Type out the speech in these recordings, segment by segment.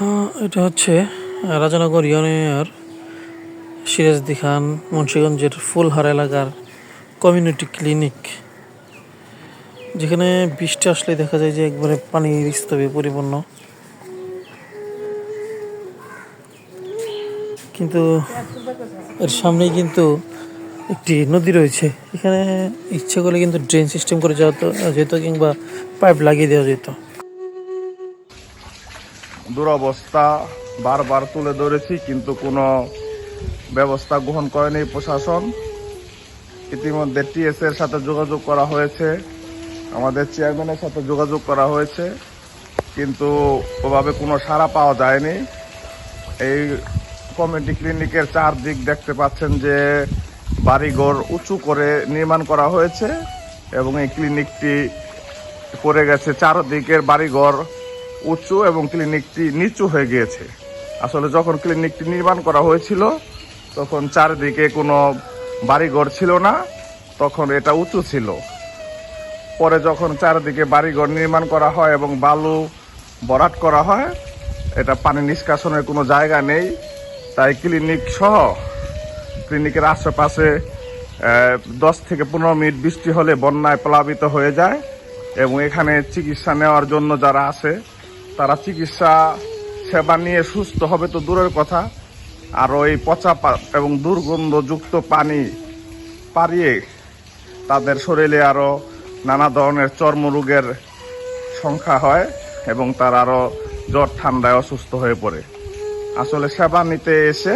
হ্যাঁ, এটা হচ্ছে রাজানগর ইউনিয়নের সিরাজদি খান মুন্সিগঞ্জের ফুলহার এলাকার কমিউনিটি ক্লিনিক। যেখানে বৃষ্টি আসলে দেখা যায় যে একবারে পানির স্তবে পরিপূর্ণ। কিন্তু এর সামনেই কিন্তু একটি নদী রয়েছে। এখানে ইচ্ছে করলে কিন্তু ড্রেন সিস্টেম করে যাওয়া যেত কিংবা পাইপ লাগিয়ে দেওয়া যেত। দুরবস্থা বারবার তুলে ধরেছি, কিন্তু কোনো ব্যবস্থা গ্রহণ করেনি প্রশাসন। ইতিমধ্যে টিএস এর সাথে যোগাযোগ করা হয়েছে, আমাদের চেয়ারম্যানের সাথে যোগাযোগ করা হয়েছে, কিন্তু ওভাবে কোনো সাড়া পাওয়া যায়নি। এই কমিউনিটি ক্লিনিকের চারদিক দেখতে পাচ্ছেন যে বাড়িঘর উঁচু করে নির্মাণ করা হয়েছে এবং এই ক্লিনিকটি পড়ে গেছে চারদিকের বাড়িঘর। উঁচু এবং ক্লিনিকটি নিচু হয়ে গিয়েছে। আসলে যখন ক্লিনিকটি নির্মাণ করা হয়েছিল, তখন চারদিকে কোনো বাড়িঘর ছিল না, তখন এটা উঁচু ছিল। পরে যখন চারদিকে বাড়িঘর নির্মাণ করা হয় এবং বালু বরাট করা হয়, এটা পানি নিষ্কাশনের কোনো জায়গা নেই। তাই ক্লিনিক সহ ক্লিনিকের আশেপাশে দশ থেকে পনেরো মিনিট বৃষ্টি হলে বন্যায় প্লাবিত হয়ে যায় এবং এখানে চিকিৎসা নেওয়ার জন্য যারা আসে তারা চিকিৎসা সেবা নিয়ে সুস্থ হবে তো দূরের কথা। আর ওই পচা এবং দুর্গন্ধযুক্ত পানি পারিয়ে তাদের শরীরে আরও নানা ধরনের চর্মরোগের সংখ্যা হয় এবং তার আরও জ্বর ঠান্ডায় অসুস্থ হয়ে পড়ে। আসলে সেবা নিতে এসে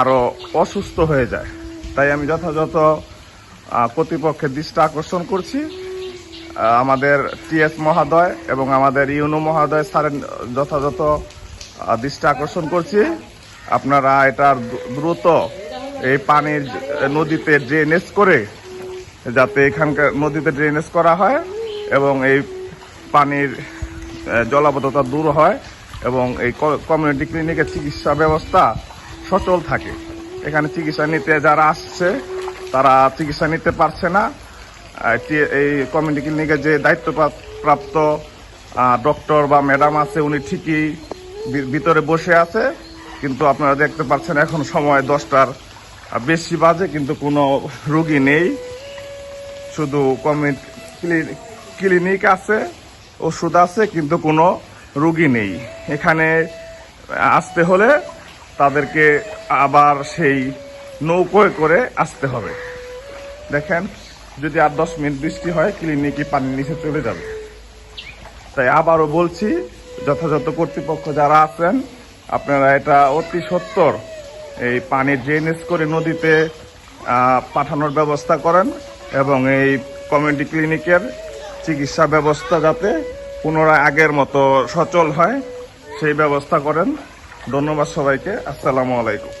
আরও অসুস্থ হয়ে যায়। তাই আমি যথাযথ কর্তৃপক্ষের দৃষ্টি আকর্ষণ করছি। আমাদের টিএস মহাদয় এবং আমাদের ইউনো মহাদয় স্যারের যথাযথ দৃষ্টি আকর্ষণ করছি। আপনারা এটা দ্রুত এই পানির নদীতে ড্রেনেজ করে, যাতে এখানকার নদীতে ড্রেনেজ করা হয় এবং এই পানির জলাবদ্ধতা দূর হয় এবং এই কমিউনিটি ক্লিনিকের চিকিৎসা ব্যবস্থা সচল থাকে। এখানে চিকিৎসা নিতে যারা আসছে, তারা চিকিৎসা নিতে পারছে না। এই কমিউনিটি ক্লিনিকের যে দায়িত্বপ্রাপ্ত ডক্টর বা ম্যাডাম আছে, উনি ঠিকই ভিতরে বসে আছে। কিন্তু আপনারা দেখতে পাচ্ছেন এখন সময় দশটার বেশি বাজে, কিন্তু কোনো রুগী নেই। শুধু কমিউনিটি ক্লিনিক আছে, ওষুধ আছে, কিন্তু কোনো রুগী নেই। এখানে আসতে হলে তাদেরকে আবার সেই নৌকোয় করে আসতে হবে। দেখেন যদি আর দশ মিনিট বৃষ্টি হয় ক্লিনিকই পানির নিচে চলে যাবে। তাই আবারও বলছি, যথাযথ কর্তৃপক্ষ যারা আছেন, আপনারা এটা অতি সত্তর এই পানি ড্রেনেজ করে নদীতে পাঠানোর ব্যবস্থা করেন এবং এই কমিউনিটি ক্লিনিকের চিকিৎসা ব্যবস্থা যাতে পুনরায় আগের মতো সচল হয়, সেই ব্যবস্থা করেন। ধন্যবাদ সবাইকে। আসসালামু আলাইকুম।